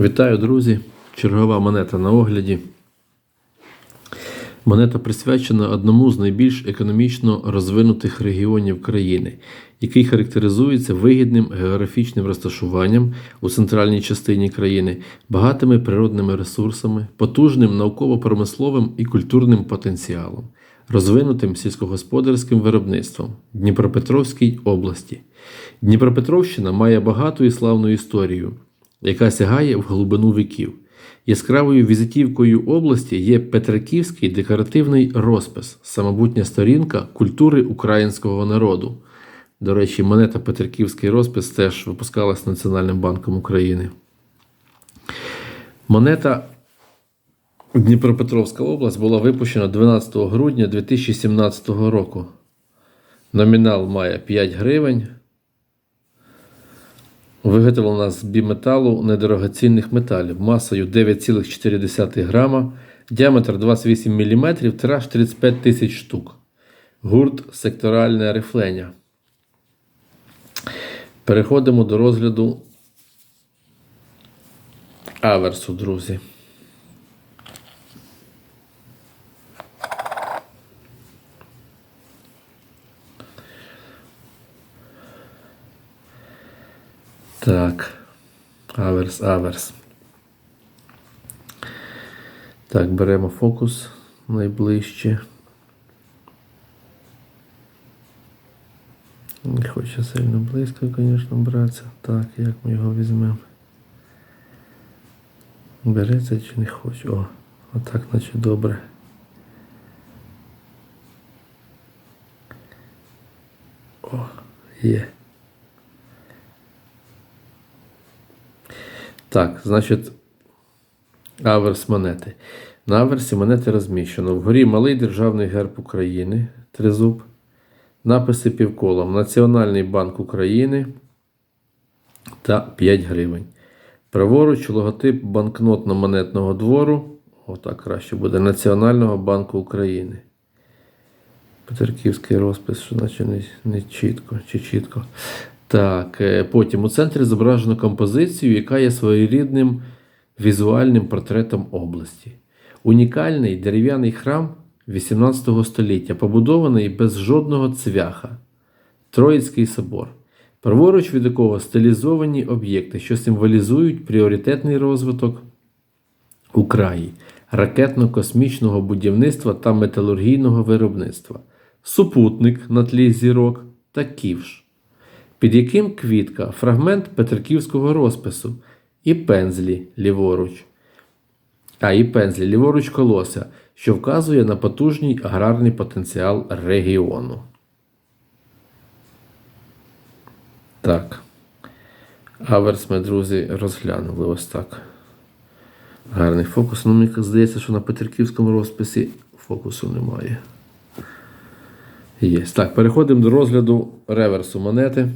Вітаю, друзі! Чергова монета на огляді. Монета присвячена одному з найбільш економічно розвинутих регіонів країни, який характеризується вигідним географічним розташуванням у центральній частині країни, багатими природними ресурсами, потужним науково-промисловим і культурним потенціалом, розвинутим сільськогосподарським виробництвом Дніпропетровській області. Дніпропетровщина має багату і славну історію, яка сягає в глибину віків. Яскравою візитівкою області є Петриківський декоративний розпис, самобутня сторінка культури українського народу. До речі, монета Петриківський розпис теж випускалась Національним банком України. Монета Дніпропетровська область була випущена 12 грудня 2017 року. Номінал має 5 гривень. Виготовлена з біметалу недорогоцінних металів масою 9,4 грама, діаметр 28 мм, тираж 35 тисяч штук. Гурт секторальне рифлення. Переходимо до розгляду аверсу, друзі. Так. Аверс, аверс. Так, беремо фокус найближче. Не хоче сильно близько, звісно, братися. Так, як ми його візьмемо? Береться чи не хоче? О, отак, наче добре. О, є. Так, значить, аверс монети. На аверсі монети розміщено. Вгорі малий державний герб України, тризуб. Написи півколом. Національний банк України та 5 гривень. Праворуч логотип банкнотно-монетного двору. Отак краще буде. Національного банку України. Петерківський розпис, що наче не, не чітко чи чітко. Так, е, потім у центрі зображено композицію, яка є своєрідним візуальним портретом області. Унікальний дерев'яний храм 18 століття, побудований без жодного цвяха. Троїцький собор. Праворуч від якого стилізовані об'єкти, що символізують пріоритетний розвиток у краї, ракетно-космічного будівництва та металургійного виробництва, супутник на тлі зірок та ківш під яким квітка, фрагмент петриківського розпису, і пензлі ліворуч. А і пензлі ліворуч колося, що вказує на потужний аграрний потенціал регіону. Так. Аверс ми, друзі, розглянули ось так. Гарний фокус. Ну, мені здається, що на Петриківському розписі фокусу немає. Є. Так, переходимо до розгляду реверсу монети.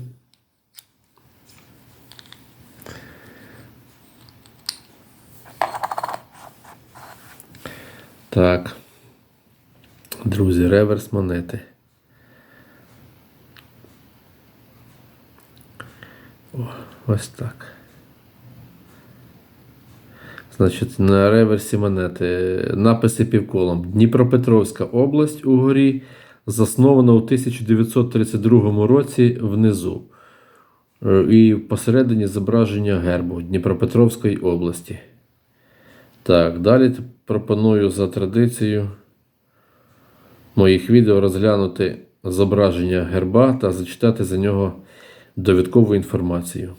Так. Друзі, реверс монети. О, ось так. Значить, на реверсі монети написи півколом. Дніпропетровська область угорі заснована у 1932 році внизу. Е, І посередині зображення гербу Дніпропетровської області. Так, далі пропоную за традицією моїх відео розглянути зображення герба та зачитати за нього довідкову інформацію.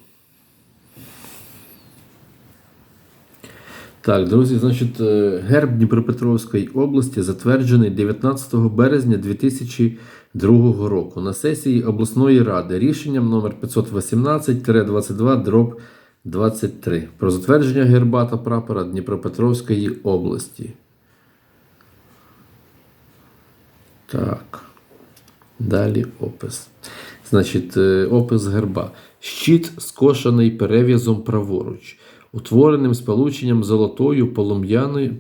Так, друзі, значить, е, герб Дніпропетровської області затверджений 19 березня 2002 року на сесії обласної ради рішенням номер 518-22 дроб 23 про затвердження герба та прапора Дніпропетровської області. Так. Далі опис. Значить, е, опис герба. Щит скошений перев'язом праворуч, утвореним сполученням золотою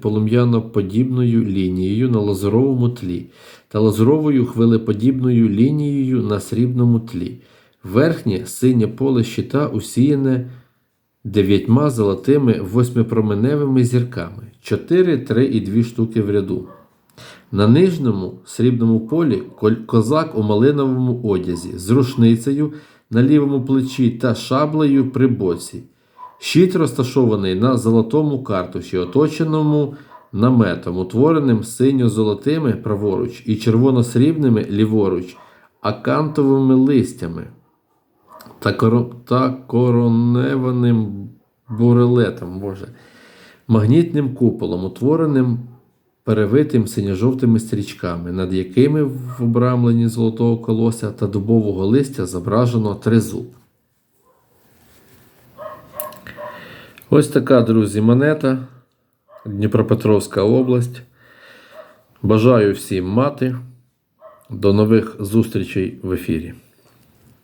полум'яно-подібною лінією на лазуровому тлі та лазуровою хвилеподібною лінією на срібному тлі. Верхнє синє поле щита усіяне дев'ятьма золотими восьмипроменевими зірками, 4, 3 і 2 штуки в ряду. На нижньому срібному полі козак у малиновому одязі з рушницею на лівому плечі та шаблею при боці. Щит розташований на золотому картуші, оточеному наметом, утвореним синьо-золотими праворуч і червоно-срібними ліворуч, акантовими листями та, та короневаним бурелетом, Боже, магнітним куполом, утвореним перевитим синьо-жовтими стрічками, над якими в обрамленні золотого колося та дубового листя зображено тризуб. Ось така, друзі, монета. Дніпропетровська область. Бажаю всім мати. До нових зустрічей в ефірі.